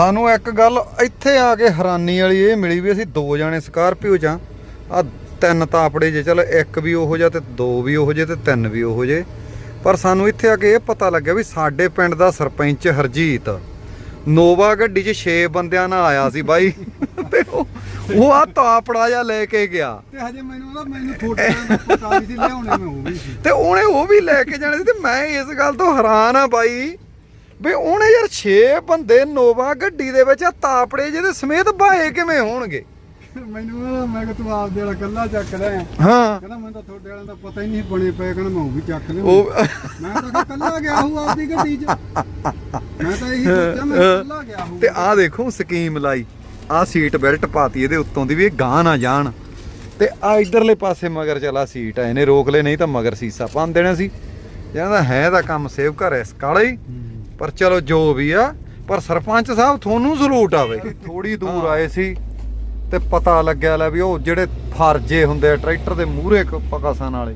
ਸਾਨੂੰ ਇੱਕ ਗੱਲ ਇੱਥੇ ਆ ਕੇ ਹੈਰਾਨੀ ਵਾਲੀ ਇਹ ਮਿਲੀ ਵੀ ਅਸੀਂ ਦੋ ਜਾਣੇ ਸਕਾਰਪੀਓ ਜਾਂ ਆ ਤਿੰਨ ਤਾਂ ਆਪਣੇ ਜੇ ਚਲ ਇੱਕ ਵੀ ਉਹੋ ਜਿਹਾ ਤੇ ਦੋ ਵੀ ਉਹੋ ਜਿਹੇ ਤੇ ਤਿੰਨ ਵੀ ਉਹੋ ਜਿਹੇ। ਪਰ ਸਾਨੂੰ ਇੱਥੇ ਆ ਕੇ ਇਹ ਪਤਾ ਲੱਗਿਆ ਵੀ ਸਾਡੇ ਪਿੰਡ ਦਾ ਸਰਪੰਚ ਹਰਜੀਤ ਨੋਵਾ ਗੱਡੀ 'ਚ 6 ਬੰਦਿਆਂ ਨਾਲ ਆਇਆ ਸੀ ਬਾਈ। ਤੇ ਉਹ ਆ ਤਾਪੜਾ ਜਿਹਾ ਲੈ ਕੇ ਗਿਆ। ਤੇ ਹਜੇ ਮੈਨੂੰ ਉਹਦਾ ਮੈਨੂੰ ਥੋੜਾ ਦਾ ਪਤਾ ਨਹੀਂ ਸੀ ਲਿਆਉਣੇ ਮੈਂ ਉਹ ਵੀ ਸੀ। ਤੇ ਉਹਨੇ ਉਹ ਵੀ ਲੈ ਕੇ ਜਾਣੇ ਸੀ ਤੇ ਮੈਂ ਇਸ ਗੱਲ ਤੋਂ ਹੈਰਾਨ ਆ ਬਾਈ। ਵੀ ਉਹਨੇ ਯਾਰ 6 ਬੰਦੇ ਨੋਵਾ ਗੱਡੀ ਦੇ ਵਿੱਚ ਆ ਤਾਪੜੇ ਜਿਹਦੇ ਸਮੇਤ ਬਾਏ ਕਿਵੇਂ ਹੋਣਗੇ? ਮੈਨੂੰ ਮੈਂ ਕਿ ਤੂੰ ਆਪਦੇ ਵਾਲਾ ਕੱਲਾ ਚੱਕ ਲੈ। ਹਾਂ। ਕਹਿੰਦਾ ਮੈਨੂੰ ਤਾਂ ਤੁਹਾਡੇ ਵਾਲਿਆਂ ਦਾ ਪਤਾ ਹੀ ਨਹੀਂ ਬਣੇ ਪਏ ਕਹਿੰਦਾ ਮੈਂ ਉਹ ਵੀ ਚੱਕ ਲਿਆ ਉਹ ਮੈਂ ਤਾਂ ਕੱਲਾ ਗਿਆ ਹੂੰ ਆਪਦੀ ਗੱਡੀ 'ਚ। ਮੈਂ ਤਾਂ ਇਹੀ ਸੋਚਿਆ ਮੈਂ ਕੱਲਾ ਗਿਆ ਹੂੰ ਤੇ ਆਹ ਦੇਖੋ ਸਕੀਮ ਲਾਈ ਆਹ ਸੀਟ ਬੈਲਟ ਪਾਤੀ ਇਹਦੇ ਉੱਤੋਂ ਦੀ ਵੀ ਇਹ ਗਾਂ ਨਾ ਜਾਣ। ਤੇ ਆ ਇਧਰਲੇ ਪਾਸੇ ਮਗਰ ਚਲਾ ਸੀਟ ਆ ਇਹਨੇ ਰੋਕ ਲੈ ਨਹੀਂ ਤਾਂ ਮਗਰ ਸੀਸਾ ਪੰਨ ਦੇਣਾ ਸੀ। ਕਹਿੰਦਾ ਹੈ ਤਾਂ ਕੰਮ ਸੇਵ ਕਰ ਇਸ ਕਾਲੇ ਪਰ ਚਲੋ ਜੋ ਵੀ ਆ ਪਰ ਸਰਪੰਚ ਸਾਹਿਬ ਤੁਹਾਨੂੰ ਸਲੂਟ ਆਵੇ। ਥੋੜੀ ਦੂਰ ਆਏ ਸੀ ਤੇ ਪਤਾ ਲੱਗਿਆ ਲੈ ਵੀ ਉਹ ਜਿਹੜੇ ਫਰਜੇ ਹੁੰਦੇ ਆ ਟਰੈਕਟਰ ਦੇ ਮੂਹਰੇ ਪਕਾਸਾਂ ਵਾਲੇ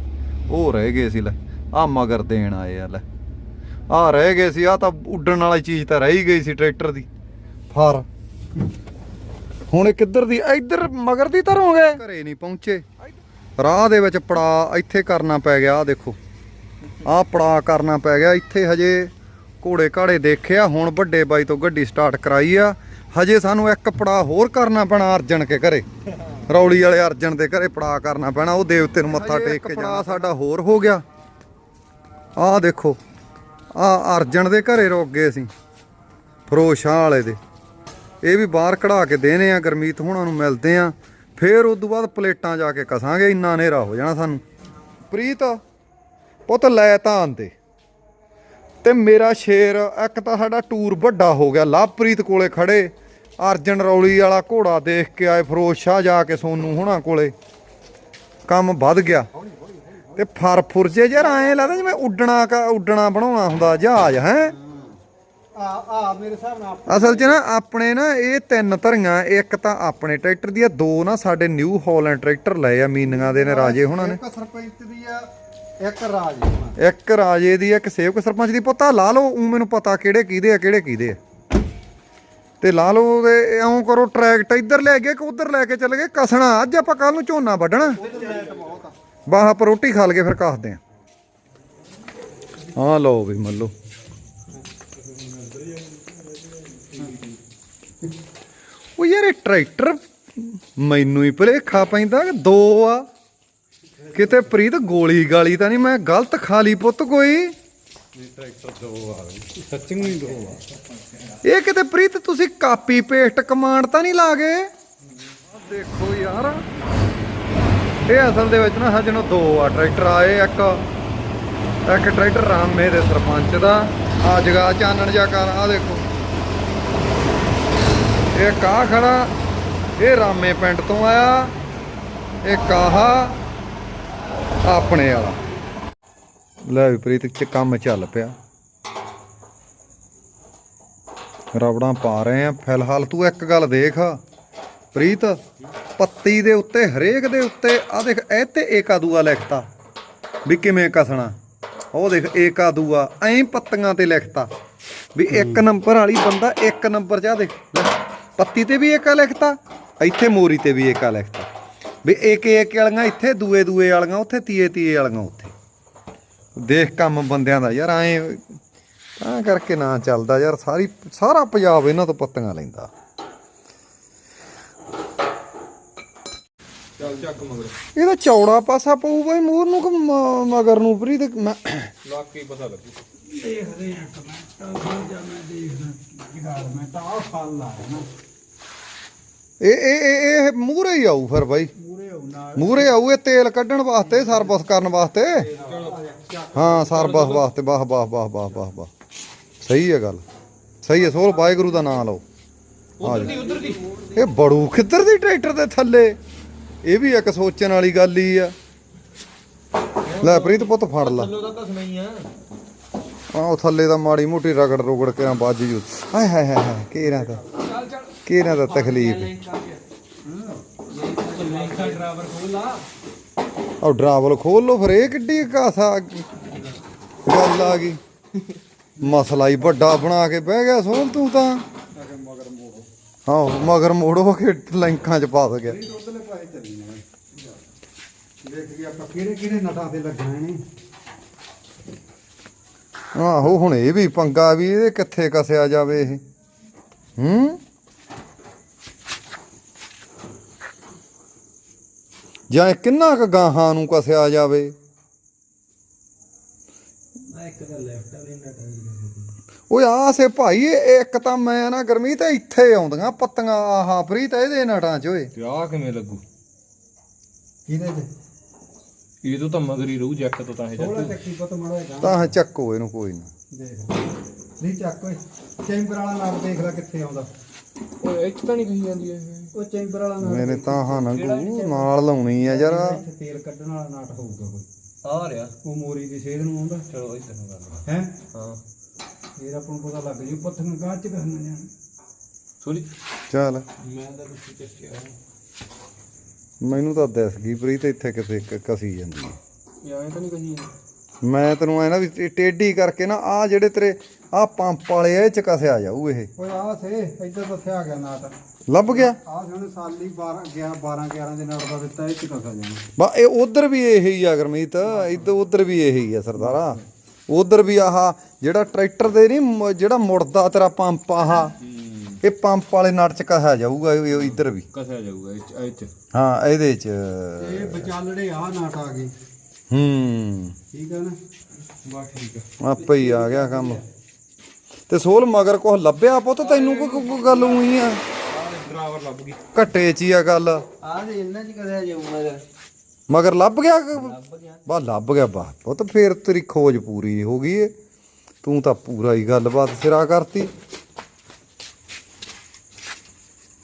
ਉਹ ਰਹਿ ਗਏ ਸੀ ਲੈ। ਆ ਮਗਰ ਦੇਣ ਆਏ ਆ ਲੈ। ਆ ਰਹਿ ਗਏ ਸੀ ਆ ਤਾਂ ਉੱਡਣ ਵਾਲੀ ਚੀਜ਼ ਤਾਂ ਰਹਿ ਗਈ ਸੀ ਟਰੈਕਟਰ ਦੀ। ਫਰ ਹੁਣ ਇਹ ਕਿੱਧਰ ਦੀ ਇੱਧਰ ਮਗਰ ਦੀ ਤਰੋਂ ਗਏ। ਘਰੇ ਨਹੀਂ ਪਹੁੰਚੇ। ਰਾਹ ਦੇ ਵਿੱਚ ਪੜਾ ਇੱਥੇ ਕਰਨਾ ਪੈ ਗਿਆ ਆ ਦੇਖੋ। ਆ ਪੜਾ ਕਰਨਾ ਪੈ ਗਿਆ ਇੱਥੇ ਹਜੇ ਘੋੜੇ ਘਾੜੇ ਦੇਖਿਆ ਹੁਣ ਵੱਡੇ ਬਾਈ ਤੋਂ ਗੱਡੀ ਸਟਾਰਟ ਕਰਾਈ ਆ। ਹਜੇ ਸਾਨੂੰ ਇੱਕ ਪੜਾ ਹੋਰ ਕਰਨਾ ਪੈਣਾ ਅਰਜਨ ਕੇ ਘਰੇ। ਰੌਲੀ ਵਾਲੇ ਅਰਜਨ ਦੇ ਘਰੇ ਪੜਾ ਕਰਨਾ ਪੈਣਾ ਉਹ ਦੇਵਤੇ ਨੂੰ ਮੱਥਾ ਟੇਕ ਕੇ ਜਾਣਾ। ਸਾਡਾ ਹੋਰ ਹੋ ਗਿਆ। ਆਹ ਦੇਖੋ ਆ ਅਰਜਨ ਦੇ ਘਰੇ ਰੁਕ ਗਏ ਅਸੀਂ ਫਰੋਜ਼ ਸ਼ਾਹ ਵਾਲੇ ਦੇ। ਇਹ ਵੀ ਬਾਹਰ ਕਢਾ ਕੇ ਦੇਣੇ ਆ ਗਰਮੀਤ ਹੁਣਾਂ ਨੂੰ ਮਿਲਦੇ ਆ। ਫੇਰ ਉਸ ਤੋਂ ਬਾਅਦ ਪਲੇਟਾਂ ਜਾ ਕੇ ਕਸਾਂਗੇ ਇੰਨਾ ਹਨੇਰਾ ਹੋ ਜਾਣਾ ਸਾਨੂੰ। ਪ੍ਰੀਤ ਪੁੱਤ ਲੈ ਤਾਂ ਆਂਦੇ ਤੇ ਮੇਰਾ ਸ਼ੇਰ ਇੱਕ ਤਾਂ ਸਾਡਾ ਟੂਰ ਵੱਡਾ ਹੋ ਗਿਆ। ਲਵਪ੍ਰੀਤ ਕੋਲੇ ਖੜੇ ਅਰਜਨ ਰੌਲੀ ਵਾਲਾ ਘੋੜਾ ਦੇਖ ਕੇ ਆਏ ਫਰੋਜ਼ ਸ਼ਾਹ ਜਾ ਕੇ ਸੋਨੂ ਹੁਣਾਂ ਕੋਲੇ। ਕੰਮ ਵੱਧ ਗਿਆ। ਤੇ ਫਰ ਫੁਰਜੇ ਯਾਰ ਐਂ ਲੱਗਦਾ ਜਿਵੇਂ ਉੱਡਣਾ ਕਾ ਉੱਡਣਾ ਬਣਾਉਣਾ ਹੁੰਦਾ ਜਹਾਜ਼ ਹੈ? ਆ ਆ ਮੇਰੇ ਹਿਸਾਬ ਨਾਲ ਅਸਲ 'ਚ ਨਾ ਆਪਣੇ ਨਾ ਇਹ ਤਿੰਨ ਧਰੀਆਂ ਇੱਕ ਤਾਂ ਆਪਣੇ ਟਰੈਕਟਰ ਦੀ ਆ ਦੋ ਨਾ ਸਾਡੇ ਨਿਊ ਹਾਲੈਂਡ ਟਰੈਕਟਰ ਲਏ ਆ ਮੀਨੀਆਂ ਦੇ ਨੇ ਰਾਜੇ ਹੁਣਾਂ ਨੇ। ਸਰਪੰਚ ਦੀ ਆ ਇੱਕ ਰਾਜ ਇੱਕ ਰਾਜੇ ਦੀ, ਇੱਕ ਸੇਵਕ ਸਰਪੰਚ ਦੀ ਪੁੱਤਾ ਲਾ ਲਓ ਉਹ ਮੈਨੂੰ ਪਤਾ ਕਿਹੜੇ ਕਿਹਦੇ ਆ, ਕਿਹੜੇ ਕਿਹਦੇ ਆ। ਤੇ ਲਾ ਲਓ ਤੇ ਇਉਂ ਕਰੋ ਟਰੈਕਟ ਇੱਧਰ ਲੈ ਗਏ ਕਿ ਉੱਧਰ ਲੈ ਕੇ ਚੱਲ ਗਏ। ਕਸਣਾ, ਅੱਜ ਆਪਾਂ ਕੱਲ ਨੂੰ ਝੋਨਾ ਵੱਢਣਾ। ਬਾਹ ਆਪਾਂ ਰੋਟੀ ਖਾ ਲਗੇ ਫਿਰ ਕਾਸਦੇ ਆ। ਹਾਂ ਲਓ ਵੀ ਮੱਲੋ। ਉਹ ਯਾਰ ਇਹ ਟਰੈਕਟਰ ਮੈਨੂੰ ਹੀ ਭਲੇਖਾ ਪੈਂਦਾ ਦੋ ਆ। ਕਿਤੇ ਪ੍ਰੀਤ ਗੋਲੀ ਗਾਲੀ ਤਾਂ ਨਹੀਂ ਮੈਂ ਗਲਤ ਖਾ ਲਈ ਪੁੱਤ ਕੋਈ। ਸੱਚੀ ਨਹੀਂ ਦੋ ਆ ਇਹ ਕਿਤੇ ਪ੍ਰੀਤ ਤੁਸੀਂ ਕਾਪੀ ਪੇਸਟ ਕਮਾਂਡ ਤਾਂ ਨਹੀਂ ਲਾ ਗਏ? ਦੇਖੋ ਯਾਰ ਇਹ ਅਸਲ ਦੇ ਵਿੱਚ ਨਾ ਸੱਜਣੋ ਦੋ ਆ ਟਰੈਕਟਰ ਆਏ ਇੱਕ ਇੱਕ ਟਰੈਕਟਰ ਰਾਮੇ ਦੇ ਸਰਪੰਚ ਦਾ। ਆ ਜਗਾ ਚਾਨਣ ਜਾ ਕਰ ਆ ਦੇਖੋ। ਇਹ ਕਾ ਖੜਾ? ਇਹ ਰਾਮੇ ਪਿੰਡ ਤੋਂ ਆਇਆ। ਇਹ ਕਾਹਾ? ਆਪਣੇ ਵਾਲਾ। ਲੈ ਵੀ ਪ੍ਰੀਤ ਚ ਕੰਮ ਚੱਲ ਪਿਆ। ਰਬੜਾਂ ਪਾ ਰਹੇ ਆ। ਫਿਲਹਾਲ ਤੂੰ ਇੱਕ ਗੱਲ ਦੇਖ। ਪ੍ਰੀਤ, ਪੱਤੀ ਦੇ ਉੱਤੇ, ਹਰੇਕ ਦੇ ਉੱਤੇ ਆ ਦੇਖ, ਇਹ ਤੇ ਏਕਾ ਦੂਆ ਲਿਖਤਾ। ਵੀ ਕਿਵੇਂ ਕਸਣਾ। ਉਹ ਦੇਖ, ਏਕਾ ਦੂਆ, ਐਂ ਪੱਤੀਆਂ ਤੇ ਲਿਖਤਾ। ਵੀ ਇੱਕ ਨੰਬਰ ਵਾਲੀ ਬੰਦਾ ਇੱਕ ਨੰਬਰ ਚ ਆ ਦੇਖ ਪੱਤੀ ਤੇ ਵੀ ਏਕਾ ਲਿਖਤਾ, ਇੱਥੇ ਮੋਰੀ ਤੇ ਵੀ ਏਕਾ ਲਿਖਤਾ। ਵੀ ਏਕ ਏਕ ਵਾਲੀਆਂ ਇੱਥੇ ਦੂਏ ਦੂਏ ਵਾਲੀਆਂ ਉੱਥੇ ਤੀਏ ਤੀਏ ਵਾਲੀਆਂ ਉੱਥੇ। ਦੇਖ ਕੰਮ ਬੰਦਿਆਂ ਦਾ ਯਾਰ ਐਂ ਤਾਂ ਕਰਕੇ ਨਾ ਚੱਲਦਾ ਯਾਰ ਸਾਰੀ ਸਾਰਾ ਪੰਜਾਬ ਇਹਨਾਂ ਤੋਂ ਪੱਤੀਆਂ ਲੈਂਦਾ। ਚੱਲ ਚੱਕ ਮਗਰ। ਇਹਦਾ ਚੌੜਾ ਪਾਸਾ ਪਊ ਬਈ ਮੂਰ ਨੂੰ ਕਿ ਮਗਰ ਨੂੰ ਫਰੀ ਤੇ ਮੈਂ ਲੱਗ ਕੇ ਹੀ ਪਤਾ ਲੱਗੂ। ਦੇਖਦੇ ਆ ਕਮੈਂਟ ਜਾਂ ਮੈਂ ਦੇਖਦਾ ਕਿਹੜਾ ਮੈਂ ਤਾਂ ਆ ਫਲ ਲਾਇਆ ਨਾ। ਇਹ ਇਹ ਇਹ- ਇਹ ਮੂਰੇ ਹੀ ਆਊ ਫਿਰ ਬਾਈ। ਪੂਰੇ ਹੋ ਨਾਲ ਮੂਰੇ ਆਊ ਇਹ ਤੇਲ ਕੱਢਣ ਵਾਸਤੇ ਸਰਬਸ ਕਰਨ ਵਾਸਤੇ। ਹਾਂ ਸਰਬਸ ਵਾਸਤੇ ਵਾਹ ਵਾਹ ਵਾਹ ਵਾਹ ਵਾਹ ਵਾਹ। ਸਹੀ ਹੈ ਗੱਲ। ਸਹੀ ਹੈ ਸੋਲ ਵਾਹਿਗੁਰੂ ਦਾ ਨਾਮ ਲਓ। ਆ ਜਾ। ਉਧਰ ਦੀ ਇਹ ਬੜੂ ਕਿੱਧਰ ਦੀ ਟਰੈਕਟਰ ਦੇ ਥੱਲੇ? ਇਹ ਵੀ ਇੱਕ ਸੋਚਣ ਵਾਲੀ ਗੱਲ ਹੀ ਆ। ਲੈ ਪ੍ਰੀਤ ਪੁੱਤ ਫੜ ਲਾ। ਥੱਲੋਂ ਦਾ ਤਾਂ ਸਮਈ ਆ। ਆਹ ਥੱਲੇ ਦਾ ਮਾੜੀ ਮੋਟੀ ਰਗੜ ਰੋਗੜ ਕੇ ਨਾ ਵੱਜ ਜੂ ਹਾਏ ਹਾਏ ਹਾਏ ਹਾਏ ਕਿਹੜਾ ਦਾ ਕਿਹੜਾ ਦਾ ਤਕਲੀਫ? ਉਹ ਡਰਾਵਲ ਖੋਲ ਲੋ ਫਿਰ, ਇਹ ਕਿੱਡੀ ਕਾਸਾ ਗੱਲ ਆ ਗਈ। ਮਸਲਾ ਹੀ ਵੱਡਾ ਬਣਾ ਕੇ ਬਹਿ ਗਿਆ ਸੋਲ ਤੂੰ ਤਾਂ। ਹਾਂ, ਮਗਰ ਮੋੜੋ ਕੇ ਲੈਂਕਾਂ ਚ ਪਾ ਗਿਆ। ਦੇਖ ਕੇ ਆਪਾਂ ਕਿਹੜੇ ਕਿਹੜੇ ਨਟਾਂ ਤੇ ਲੱਗਣੇ ਨੇ ਆਹੋ, ਹੁਣ ਇਹ ਵੀ ਪੰਗਾ ਵੀ ਇਹਦੇ ਕਿੱਥੇ ਕਸਿਆ ਜਾਵੇ ਇਹ? ਹੂੰ? ਜਾਂ ਇਹ ਕਿੰਨਾ ਕੁ ਗਾਹਾਂ ਨੂੰ ਕਸਿਆ ਜਾਵੇ? ਆ ਇੱਕ ਤਾਂ ਲੈਫਟ ਵਾਲੀ ਨਟ ਓਏ ਆ ਸੇ ਭਾਈ ਇਹ ਇੱਕ ਤਾਂ ਮੈਂ ਨਾ ਗਰਮੀ ਤੇ ਇੱਥੇ ਆਉਂਦੀਆਂ ਪੱਤੀਆਂ ਆਹਾ ਪ੍ਰੀਤ ਇਹਦੇ ਨਟਾਂ ਚ ਓਏ। ਤੇ ਆ ਕਿਵੇਂ ਲੱਗੂ? ਕਿਹਦੇ ਇਹ ਤੋਂ ਤਾਂ ਮਗਰੀ ਰਹੂ ਜੈਕ ਤੋਂ ਤਾਂ ਇਹ ਜੱਟ ਚੱਕੀ। ਪਤ ਮੜਾ ਤਾਂ ਚੱਕੋ ਇਹਨੂੰ ਕੋਈ ਨਾ। ਦੇਖ। ਨਹੀਂ ਚੱਕ ਓਏ ਚੈਂਬਰ ਵਾਲਾ ਨਾਟ ਦੇਖ ਲੈ ਕਿੱਥੇ ਆਉਂਦਾ। ਓਏ ਇੱਥੇ ਤਾਂ ਨਹੀਂ ਕਹੀ ਜਾਂਦੀ ਇਹ। ਉਹ ਚੈਂਬਰ ਵਾਲਾ ਨਾਟ ਮੇਰੇ ਤਾਂ ਹਾਂ ਨਾ ਗੂ ਨਾਲ ਲਾਉਣੀ ਆ ਯਾਰ। ਇੱਥੇ ਤੇਲ ਕੱਢਣ ਵਾਲਾ ਨਾਟ ਹੋਊਗਾ ਕੋਈ। ਆ ਰਿਹਾ। ਉਹ ਮੋਰੀ ਦੀ ਸੇਧ ਨੂੰ ਆਉਂਦਾ। ਚਲੋ ਇੱਥੇ ਨੂੰ ਕਰ ਹੈ? ਹਾਂ। ਫੇਰ ਆਪਾਂ ਨੂੰ ਪਤਾ ਲੱਗ ਜੂ ਪੱਥਰ ਗਾਹ ਚ ਕਰਨਾ ਜਾਣ ਸੋਰੀ। ਚੱਲ। ਮੈਂ ਤਾਂ ਕੁਛ ਚੱਕਿਆ ਮੈਨੂੰ ਤਾਂ ਦਿਸ ਗਈ ਪ੍ਰੀਤ ਇੱਥੇ ਕਿਤੇ ਕ- ਕਸੀ ਜਾਂਦੀ ਹੈ ਯਾਰ ਇਹ ਤਾਂ ਨਹੀਂ ਕਹੀ ਜਾਂਦੀ। ਮੈਂ ਤੈਨੂੰ ਐ ਨਾ ਵੀ ਟੇ- ਟੇਢੀ ਕਰਕੇ ਨਾ ਆ ਜਿਹੜੇ ਤੇਰੇ ਆ ਪੰਪ ਵਾਲੇ ਇਹ ਚ ਕਸਿਆ ਜਾਊ ਇਹ। ਓਏ ਆ ਸੇ ਇੱਧਰ ਤਾਂ ਆ ਗਿਆ ਨਾਟ। ਲੱਭ ਗਿਆ? ਆ ਜਿਹਨੇ ਸਾਲੀ 12 11 12 11 ਦੇ ਨਾਟ ਦਾ ਦਿੱਤਾ ਇਹ ਚ ਕਸਾ ਜਾਣਾ ਬਾ ਇਹ ਉਧਰ ਵੀ ਇਹੀ ਆ ਗਰਮੀਤ ਇੱਧਰ ਉਧਰ ਵੀ ਇਹੀ ਆ ਸਰਦਾਰਾ। ਉਧਰ ਵੀ ਆਹ ਜਿਹੜਾ ਟਰੈਕਟਰ ਦੇ ਨਹੀਂ ਜਿਹੜਾ ਮੁੜਦਾ ਤੇਰਾ ਪੰਪ ਆਹ ਇਹ ਪੰਪ ਵਾਲੇ ਨਟ ਚ ਕਸਿਆ ਜਾਊਗਾ ਇਹ ਇੱਧਰ ਵੀ। ਕਸਿਆ ਜਾਊਗਾ ਇਹ ਚ- ਇਹ ਚ। ਹਾਂ ਇਹਦੇ ਚ। ਇਹ ਵਿਚਾਲੜੇ ਆ ਨਾਟ ਆ ਗਏ। ਹੂੰ। ਠੀਕ ਆ ਨਾ? ਬਾ ਠੀਕ ਆ। ਆਪੇ ਹੀ ਆ ਗਿਆ ਕੰਮ। ਤੇ ਸੋਲ ਮਗਰ ਕੁਛ ਲੱਭਿਆ ਪੁੱਤ? ਤੈਨੂੰ ਕੋਈ ਗੱਲ ਹੋਈ ਆ? ਡਰਾਈਵਰ ਲੱਭ ਗਈ। ਘੱਟੇ ਚ ਹੀ ਆ ਗੱਲ। ਆ ਦੇ ਇਹਨਾਂ ਚ ਕਸਿਆ ਜਾਊਗਾ ਮਗਰ ਲੱਭ ਗਿਆ ਕਿ- ਲੱਭ ਗਿਆ। ਬਾ ਲੱਭ ਗਿਆ ਬਾ ਪੁੱਤ ਫੇਰ ਤੇਰੀ ਖੋਜ ਪੂਰੀ ਹੋ ਗਈ ਏ। ਤੂੰ ਤਾਂ ਪੂਰਾ ਹੀ ਗੱਲਬਾਤ ਸਿਰਾ ਕਰਤੀ।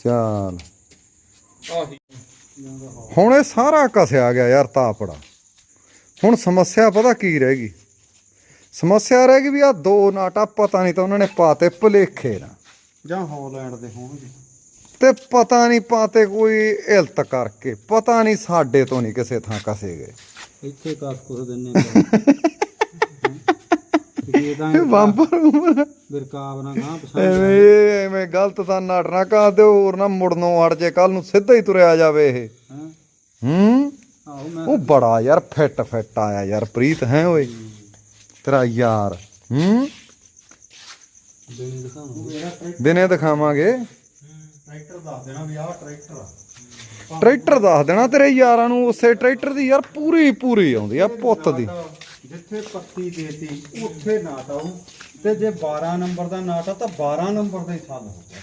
ਚਾਲ। ਆਹੀ। ਹੁਣ ਇਹ ਸਾਰਾ ਕਸਿਆ ਗਿਆ ਯਾਰ ਤਾਪੜਾ ਹੁਣ ਸਮੱਸਿਆ ਪਤਾ ਕੀ ਰਹਿ ਗਈ? ਸਮੱਸਿਆ ਰਹਿ ਗਈ ਵੀ ਆ ਦੋ ਨਾਟਾ ਪਤਾ ਨਹੀਂ ਤਾਂ ਉਹਨਾਂ ਨੇ ਪਾਤੇ ਭਲੇਖੇ ਨਾ। ਜਾਂ ਹੌਲੈਂਡ ਦੇ ਹੋਣਗੇ। ਤੇ ਪਤਾ ਨਹੀਂ ਪਾਤੇ ਕੋਈ ਇਲਤ ਕਰਕੇ ਪਤਾ ਨਹੀਂ ਸਾਡੇ ਤੋਂ ਨਹੀਂ ਕਿਸੇ ਥਾਂ ਕਸੇ ਗਏ। ਇੱਥੇ ਕਾਸ ਕੁਸ ਦਿੰਨੇ ਇਹ ਤਾਂ ਬੰਪਰ ਉਮਰ ਬਿਰਕਾਵ ਨਾ ਗਾਂ ਪਸੰਦ ਐਵੇਂ ਐਵੇਂ ਗਲਤ ਤਾਂ ਨਟ ਨਾ ਕਾ ਦਿਓ ਹੋਰ ਨਾ ਮੁੜਨੋਂ ਅੜ ਜੇ ਕੱਲ ਨੂੰ ਸਿੱਧਾ ਹੀ ਤੁਰਿਆ ਜਾਵੇ ਇਹ। ਹੂੰ? ਆਹੋ ਮੈਂ ਉਹ ਬੜਾ ਯਾਰ ਫਿੱਟ ਫਿੱਟ ਆਇਆ ਯਾਰ ਪ੍ਰੀਤ ਹੈ ਓਏ? ਤੇਰਾ ਯਾਰ ਹੂੰ? ਦਿਨੇ ਦਿਖਾਵਾਂਗੇ। ਟਰੈਕਟਰ ਦੱਸ ਦੇਣਾ ਵੀ ਆਹ ਟਰੈਕਟਰ ਆ। ਟਰੈਕਟਰ ਦੱਸ ਦੇਣਾ ਤੇਰੇ ਯਾਰਾਂ ਨੂੰ ਉਸੇ ਟਰੈਕਟਰ ਦੀ ਯਾਰ ਪੂਰੀ ਪੂਰੀ ਆਉਂਦੀ ਆ ਪੁੱਤ ਦੀ। ਜਿੱਥੇ ਪੱਤੀ ਦੇਤੀ ਉੱਥੇ ਨਾਟ ਆਉ ਤੇ ਜੇ 12 ਨੰਬਰ ਦਾ ਨਾਟ ਆ ਤਾਂ 12 ਨੰਬਰ ਦਾ ਹੀ ਸਾਲ ਹੋਊਗਾ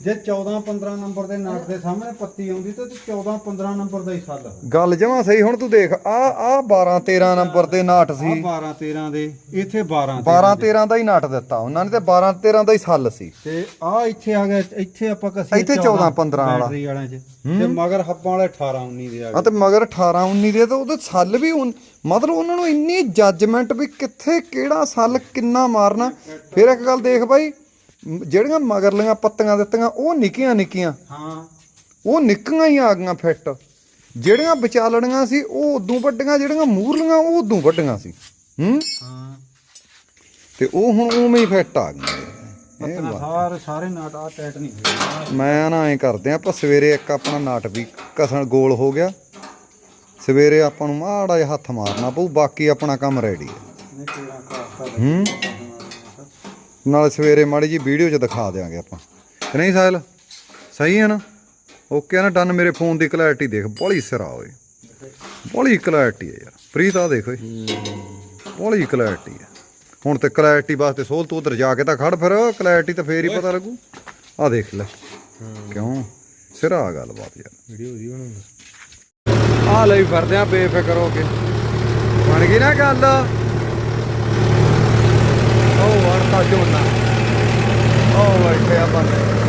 ਜੇ 14 15 ਨੰਬਰ ਦੇ ਨਾਟ ਦੇ ਸਾਹਮਣੇ ਪੱਤੀ ਆਉਂਦੀ ਤੇ 14 15 ਨੰਬਰ ਦਾ ਹੀ ਸਾਲ ਗੱਲ ਜਮਾ ਸਹੀ ਹੁਣ ਤੂੰ ਦੇਖ ਆ ਆ 12 13 ਨੰਬਰ ਦੇ ਨਾਟ ਆ ਸੀ 12 13 ਦੇ ਇੱਥੇ 12 12 13 ਦਾ। ਹੀ ਨਾਟ ਦਿੱਤਾ ਉਹਨਾਂ ਨੇ ਤੇ 12 13 ਦਾ ਹੀ ਸੱਲ ਸੀ। ਤੇ ਆ ਇੱਥੇ ਆ ਗਿਆ ਇੱਥੇ ਆਪਾਂ ਕਸੀ ਇੱਥੇ 14 15 ਵਾਲਾ। ਬੈਟਰੀ ਵਾਲਿਆਂ ਚ। ਤੇ ਮਗਰ ਹੱਬਾਂ ਵਾਲੇ 18 19 ਦੇ ਆ ਆ ਤੇ ਮਗਰ 18 19 ਦੇ ਤਾਂ ਉਹਦੇ ਸੱਲ ਵੀ ਮਤਲਬ ਉਹਨਾਂ ਨੂੰ ਇੰਨੀ ਜੱਜਮੈਂਟ ਵੀ ਕਿੱਥੇ ਕਿਹੜਾ ਸੱਲ ਕਿੰਨਾ ਮਾਰਨਾ। ਫਿਰ ਇੱਕ ਗੱਲ ਦੇਖ ਬਾਈ ਜਿਹੜੀਆਂ ਮਗਰਲੀਆਂ ਪੱਤੀਆਂ ਦਿੱਤੀਆਂ ਉਹ ਨਿੱਕੀਆਂ ਨਿੱਕੀਆਂ। ਹਾਂ। ਉਹ ਨਿੱਕੀਆਂ ਹੀ ਆ ਗਈਆਂ ਫਿੱਟ। ਜਿਹੜੀਆਂ ਵਿਚਾਲਣੀਆਂ ਸੀ ਉਹ ਉਦੋਂ ਵੱਡੀਆਂ ਜਿਹੜੀਆਂ ਮੂਰਲੀਆਂ ਉਹ ਉਦੋਂ ਵੱਡੀਆਂ ਸੀ। ਹੂੰ? ਹਾਂ। ਤੇ ਉਹ ਹੁਣ ਉਵੇਂ ਹੀ ਫਿੱਟ ਆ ਗਈਆਂ। ਇਹ ਪਤਨਾ ਸਾਰੇ ਸਾਰੇ ਨਾਟ ਆ ਟਾਈਟ ਨਹੀਂ ਹੋਏ ਮੈਂ ਨਾ ਐ ਕਰਦੇ ਆ ਆਪਾਂ ਸਵੇਰੇ ਇੱਕ ਆਪਣਾ ਨਾਟ ਵੀ ਕਸਣ ਗੋਲ ਹੋ ਗਿਆ। ਸਵੇਰੇ ਆਪਾਂ ਨੂੰ ਮਾੜਾ ਜਿਹਾ ਹੱਥ ਮਾਰਨਾ ਪਊ ਬਾਕੀ ਆਪਣਾ ਕੰਮ ਰੈਡੀ ਹੈ? ਕਾਸਤਾ ਹੂੰ ਨਾਲ ਸਵੇਰੇ ਮਾੜੀ ਜੀ ਵੀਡੀਓ 'ਚ ਦਿਖਾ ਦਿਆਂਗੇ ਆਪਾਂ। ਕਿ ਨਹੀਂ ਸਾਹਿਲ? ਸਹੀ ਹੈ ਨਾ? ਓਕੇ ਆ ਨਾ ਡਨ ਮੇਰੇ ਫੋਨ ਦੀ ਕਲੈਰਿਟੀ ਦੇਖ ਬੜੀ ਸਿਰਾ ਓਏ। ਬੜੀ ਕਲੈਰਿਟੀ ਹੈ ਯਾਰ। ਪ੍ਰੀਤ ਆ ਦੇਖ ਓਏ। ਬੜੀ ਕਲੈਰਿਟੀ ਹੈ। ਹੁਣ ਤੇ ਕਲੈਰਿਟੀ ਵਾਸਤੇ ਸੋਲ ਤੂੰ ਉਧਰ ਜਾ ਕੇ ਤਾਂ ਖੜ ਫਿਰ ਕਲੈਰਿਟੀ ਤਾਂ ਫੇਰ ਹੀ ਪਤਾ ਲੱਗੂ। ਆ ਦੇਖ ਲੈ। ਕਿਉਂ? ਸਿਰਾ ਗੱਲਬਾਤ ਯਾਰ। ਵੀਡੀਓ ਜੀ ਬਣਾਉਂਦਾ। ਆ ਲਈ ਫਿਰਦੇ ਆ ਬੇਫਿਕਰ ਹੋ ਕੇ। ਬਣ ਗਈ ਨਾ ਗੱਲ? ਉਹ ਵਰਤਾ ਝੋਨਾ ਉਹ ਬੈਠੇ ਆ ਬੰਦੇ